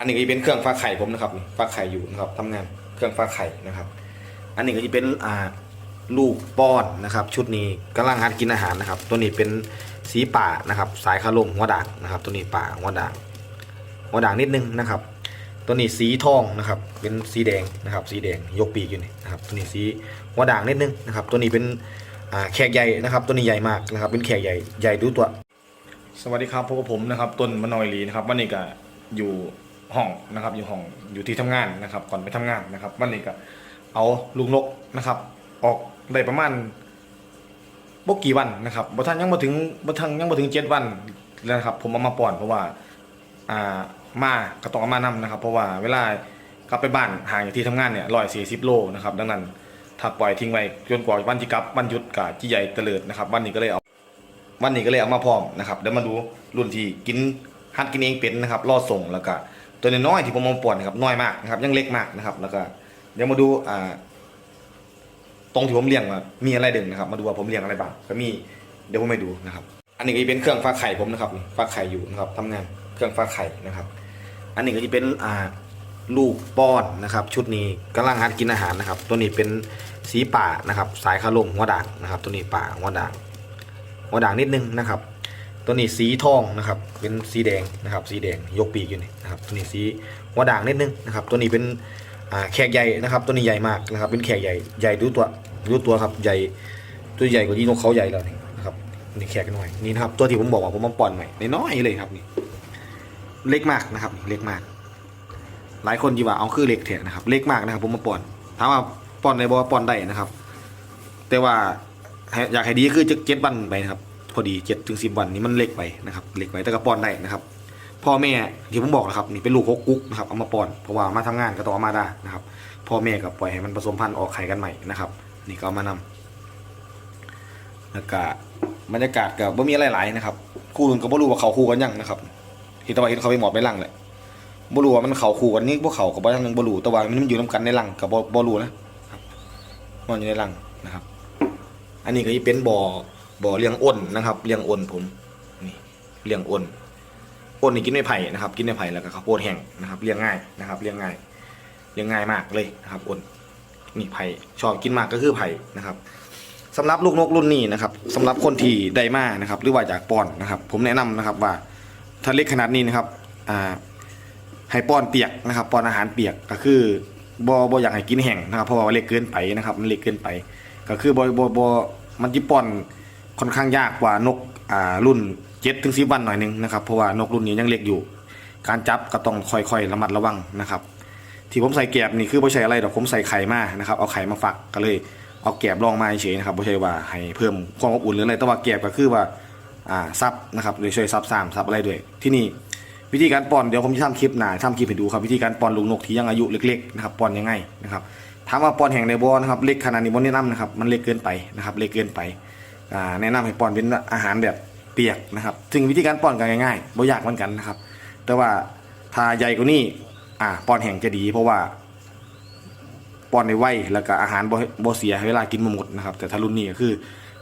อันนี้ก็จะเป็นเครื่องฟักไข่ผมนะครับนี่ฟักไข่อยู่นะครับทำงานเครื่องฟักไข่นะครับ อันนี้ก็จะเป็นอ่าลูกป้อนนะครับ ชุดนี้กำลังหัดกินอาหารนะครับ ตัวนี้เป็นสีป่านะครับ สายคาลมหัวด่างนะครับ ตัวนี้ป่าหัวด่างหัวด่างนิดนึงนะครับ ตัวนี้สีทองนะครับ เป็นสีแดงนะครับ สีแดงยกปีกอยู่นี่นะครับ ตัวนี้สีหัวด่างนิดนึงนะครับ ตัวนี้เป็นอ่าแขกใหญ่นะครับ ตัวนี้ใหญ่มากนะครับ เป็นแขกใหญ่ใหญ่ดูตัว สวัสดีครับพบกับผมนะครับต้นมะนอยลีนะครับวันนี้ก็อยู่ ห้องนะครับ อยู่ห้องอยู่ที่ทำงานนะครับ ก่อนไปทำงานนะครับวันนี้ก็เอาลูกนกนะครับ ออกได้ประมาณบ่กี่วันนะครับบ่ทันยังบ่ถึงบ่ทันยังบ่ถึงเจ็ดวันแล้วนะครับ ผมเอามาป้อนเพราะว่าอ่ามาก็ต้องเอามานำนะครับ เพราะว่าเวลากลับไปบ้านห่างจากที่ทำงานเนี่ย140โลนะครับ ดังนั้นถ้าปล่อยทิ้งไว้จนกว่าวันที่กลับวันหยุดก็จีใหญ่เตลิดนะครับ วันนี้ก็เลยเอาวันนี้ก็เลยเอามาพร้อมนะครับเดี๋ยวมาดูรุ่นที่กินหัดกินเองเป็นนะครับรอดส่งแล้วก็ ตัวน้อยๆที่ผมมองป่วนนะครับน้อยมากนะครับยังเล็กมากนะครับ แล้วก็เดี๋ยวมาดูอ่าตรงที่ผมเลี้ยงว่ามีอะไรเด่นนะครับ มาดูว่าผมเลี้ยงอะไรบ้างก็มีเดี๋ยวผมไปดูนะครับ อันนี้ก็จะเป็นเครื่องฟักไข่ผมนะครับฟักไข่อยู่นะครับทำงานเครื่องฟักไข่นะครับ อันนี้ก็จะเป็นอ่าลูกป้อนนะครับ ชุดนี้กำลังหัดกินอาหารนะครับ ตัวนี้เป็นสีป่านะครับ สายคาลมหัวด่างนะครับ ตัวนี้ป่าหัวด่างหัวด่างนิดนึงนะครับ ตัวนี้สีทองนะครับ เป็นสีแดงนะครับ สีแดงยกปีกอยู่นี่นะครับ ตัวนี้สีหัวด่างนิดนึงนะครับ ตัวนี้เป็นแขกใหญ่นะครับ ตัวนี้ใหญ่มากนะครับ เป็นแขกใหญ่ใหญ่ดูตัวดูตัวครับใหญ่ตัวใหญ่กว่าที่นกเขาใหญ่แล้วนี่นะครับนี่แขกหน่อยนี่นะครับ ตัวที่ผมบอกว่าผมมาป้อนใหม่น้อยเลยครับนี่เล็กมากนะครับเล็กมาก หลายคนจีว่าเอาคือเล็กเถอะนะครับ เล็กมากนะครับ ผมมาป้อนถามว่าป้อนได้บ่ป้อนได้นะครับ แต่ว่าอยากให้ดีคือจะเจ็ดวันไปนะครับ พอดีเจ็ดถึงสิบวันนี้มันเล็กไปนะครับเล็กไปแต่ก็ป้อนได้นะครับพ่อแม่ที่ผมบอกนะครับนี่เป็นลูกฮกกุ๊กนะครับเอามาป้อนเพราะว่ามาทำงานก็ต้องเอามาได้นะครับพ่อแม่ก็ปล่อยให้มันผสมพันธุ์ออกไข่กันใหม่นะครับนี่ก็เอามานำแล้วก็บรรยากาศก็บ่มีอะไรหลายนะครับ คู่นึงก็บ่รู้ว่าเขาคู่กันยังนะครับที่ตะวันเห็นเขาไปหมอบในรังแหละบ่รู้ว่ามันเขาคู่กันนี่พวกเขากับบ่ยังบ่รู้ต่ว่ามันอยู่นํกันในรังก็บ่บ่รู้นะครับมันอยู่ในรังนะครับ อันนี้ก็จะเป็นบ่อ บ่อเลี้ยงอ้นนะครับเลี้ยงอ้นผมนี่เลี้ยงอ้นอ้นนี่กินไม่ไผ่นะครับ กินไม่ไผ่แล้วก็ข้าวโพดแห้งนะครับเลี้ยงง่ายนะครับเลี้ยงง่ายเลี้ยงง่ายมากเลยนะครับอ้นนี่ไผ่ชอบกินมากก็คือไผ่นะครับสำหรับลูกนกรุ่นนี้นะครับสำหรับคนที่ไดมานะครับ หรือว่าอยากป้อนนะครับ ผมแนะนำนะครับว่าถ้าเล็กขนาดนี้นะครับอ่าให้ป้อนเปียกนะครับป้อนอาหารเปียกก็คือบ่บ่อยากให้กินแห้งนะครับเพราะว่าเล็กเกินไปนะครับ มันเล็กเกินไป ก็คือบอบอบมันจิป้อน ค่อนข้างยากกว่านกอ่ารุ่นเจ็ดถึงสิบวันหน่อยหนึงนะครับเพราะว่านกรุ่นนี้ยังเล็กอยู่ การจับก็ต้องค่อยๆระมัดระวังนะครับที่ผมใส่แกบนี่คือไม่ใช่อะไรดอกผมใส่ไข่มานะครับเอาไข่มาฝักก็เลยเอาแกบลองมาเฉยนะครับไม่ใช่ว่าให้เพิ่มความอบอุ่นหรืออะไรแต่ว่าแกบก็คือว่าอ่าซับนะครับโดยช่วยซับซ้ำซับอะไรด้วย ที่นี่วิธีการป้อนเดี๋ยวผมจะทำคลิปหนาทำคลิปให้ดูครับวิธีการป้อนลูกนกที่ยังอายุเล็กๆนะครับป้อนยังไงนะครับถามว่าป้อนแห่งในบ่อนะครับเล็กขนาดนี้บ่แนะนำนะครับมันเล็กเกินไปนะครับเล็กเกินไป อ่าแนะนำให้ป้อนเป็นอาหารแบบเปียกนะครับถึงวิธีการป้อนก็ง่ายๆบ่ยากเหมือนกันนะครับ แต่ว่าถ้าใหญ่กว่านี้อ่าป้อนแห่งจะดี เพราะว่าป้อนในไวแล้วก็อาหารบ่บเสียเวลากินบ่หมดนะครับ แต่ถ้ารุ่นนี้ก็คือ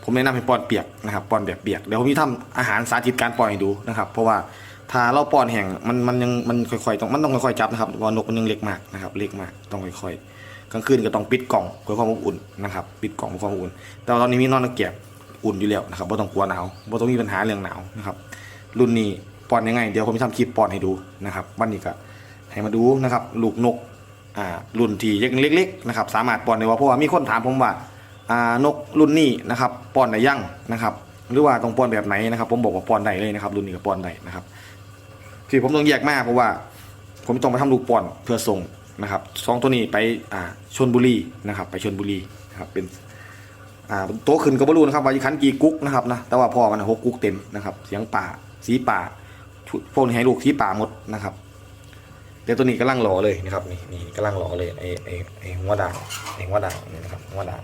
ผมแนะนำให้ป้อนเปียกนะครับป้อนแบบเปียกเดี๋ยวผมจะทำอาหารสาธิตการป้อนให้ดูนะครับ เพราะว่าถ้าเราป้อนแห่งมันมันยังมันค่อยๆต้องมันต้องค่อยๆจับนะครับเพราะว่านกมันยังเล็กมากนะครับ เล็กมากต้องค่อยๆกลางคืนก็ต้องปิดกล่องเพื่อความอบอุ่นนะครับ ปิดกล่องเพื่อความอบอุ่น แต่ตอนนี้มีนอนตะเกียบ อุ่นอยู่แล้วนะครับไม่ต้องกลัวหนาวไม่ต้องมีปัญหาเรื่องหนาวนะครับ รุ่นนี้ป้อนยังไง เดี๋ยวผมจะทำคลิปป้อนให้ดูนะครับ วันนี้ก็ให้มาดูนะครับ ลูกนกอ่ารุ่นที่ยังเล็ก ๆ นะครับ สามารถป้อนได้ว่าเพราะว่ามีคนถามผมว่าอ่านกรุ่นนี้นะครับป้อนได้ยังนะครับ หรือว่าต้องป้อนแบบไหนนะครับ ผมบอกว่าป้อนได้เลยนะครับ รุ่นนี้ก็ป้อนได้นะครับ ที่ผมต้องแยกมากเพราะว่า ผมต้องไปทำลูกป้อนเพื่อส่งนะครับสองตัวนี้ไปอ่าชนบุรีนะครับ ไปชนบุรีนะครับเป็น อ่าโตขึ้นก็บรูนะครับวายิคันกี่กุ๊กนะครับนะแต่ว่าพ่อมันหกกุ๊กเต็มนะครับ เสียงป่าสีป่าทุกพวกนี้ให้ลูกสีป่าหมดนะครับเดี๋ยวตัวนี้กำลังหล่อเลยนะครับนี่นี่กำลังหล่อเลยไอไอไอหัวด่างไอหัวด่างนี่นะครับหัวด่าง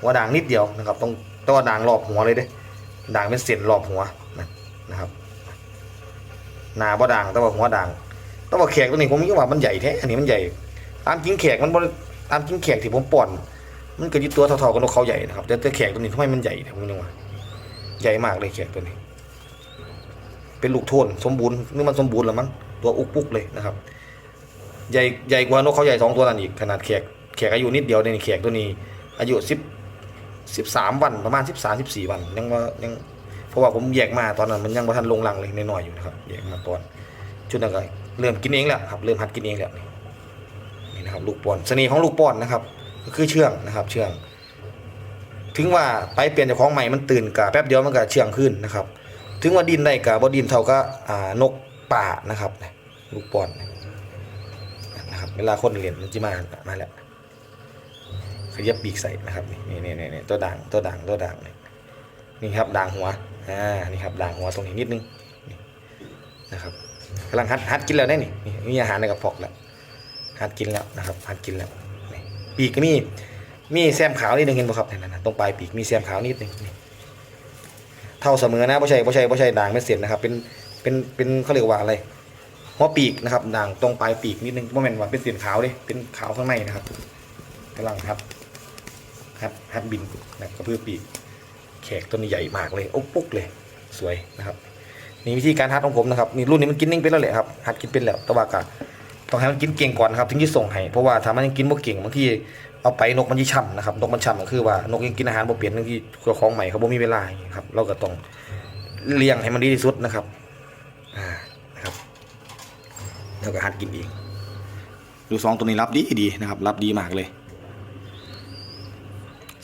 หัวด่างนิดเดียวนะครับ ต้องตัวด่างรอบหัวเลยเด้ด่างเป็นเส้นรอบหัวนะนะครับหนาบ่ด่างแต่ว่าหัวด่างแต่ว่าแขกตัวนี้ผมคิดว่ามันใหญ่แท้อันนี้มันใหญ่ตามจริงแขกมันตามจริงแขกที่ผมป้อน มันก็ยึดตัวเท่าๆกับนกเขาใหญ่นะครับ แต่แต่แขกตัวนี้ทำไมมันใหญ่เนี่ยผมยังว่าใหญ่มากเลยแขกตัวนี้ เป็นลูกโทนสมบูรณ์นี่มันสมบูรณ์แล้วมั้งตัวอุกปุกเลยนะครับ ใหญ่ใหญ่กว่านกเขาใหญ่สองตัวนั่นอีกขนาดแขกแขกอายุนิดเดียวเนี่ยแขกตัวนี้ อายุสิบสิบสามวันประมาณสิบสามสิบสี่วันยังว่ายังเพราะว่าผมแยกมาตอนนั้นมันยังบ่ทันลงรังเลยน้อยๆอยู่นะครับแยกมาตอนชุดนั้นก็เริ่มกินเองแล้วครับเริ่มหัดกินเองแล้วนี่นี่นะครับลูกป้อนเสน่ห์ของลูกป้อนนะครับ ก็คือเชื่องนะครับ เชื่อง ถึงว่าไปเปลี่ยนเจากของใหม่มันตื่นกะแป๊บเดียวมันก็เชื่องขึ้นนะครับ ถึงว่าดินได้กะบ่ดินเท่าก็อ่านกป่านะครับลูกปอนนะครับ เวลาคนเรียนมันจะมามาแล้วขยับปีกใส่นะครับนี่นี่นี่นี่ตัวด่างตัวด่างตัวด่างนี่นี่ครับด่างหัวอ่านี่ครับด่างหัวตรงนี้นิดนึงนะครับกำลังหัดหัดกินแล้วได้นี่นี่มีอาหารในกระเพาะแล้วหัดกินแล้วนะครับหัดกินแล้ว ปีกก็มีมีแซมขาวนิดนึงเห็นป่ครับนั่นนะตรงปลายปีกมีแซมขาวนิดนึงนี่เท่าเสมอนะไม่ใช่ไม่ใช่ไม่ใช่ด่างไม่เสียนะครับ เป็นเป็นเป็นเขาเรียกว่าอะไรหัวปีกนะครับด่างตรงปลายปีกนิดนึงโมเมนว่าเป็นสีขาวเลยเป็นขาวข้างในนะครับกำลังครับฮัดฮัดบินนะกระพือปีกแขกตัวนี้ใหญ่มากเลยโอ้ปุ๊กเลยสวยนะครับนี่วิธีการฮัดของผมนะครับนี่รุ่นนี้มันกินนิ่งเป็นแล้วแหละครับฮัดกินเป็นแล้วต่ว่าก็ ต้องให้มันกินเก่งก่อนนะครับถึงจะส่งให้เพราะว่าถ้ามันยังกินบ่เก่งบางทีเอาไปนกมันยิ่ช่ำนะครับนกมันช่ำก็คือว่านกยังกินอาหารบ่เปลี่ยนบางทีเจ้าของใหม่เขาบ่มีเวลาครับเราก็ต้องเลี้ยงให้มันดีที่สุดนะครับอ่านะครับแล้วก็หัดกินเองดูสองตัวนี้รับดีดีนะครับรับดีมากเลย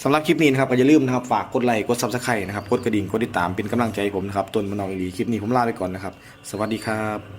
สำหรับคลิปนี้นะครับก็อย่าลืมนะครับฝากกดไลค์กดซับสไครต์นะครับกดกระดิ่งกดติดตามเป็นกำลังใจให้ผมนะครับต้นมะนาวอีหลีคลิปนี้ผมลาไปก่อนนะครับ สวัสดีครับ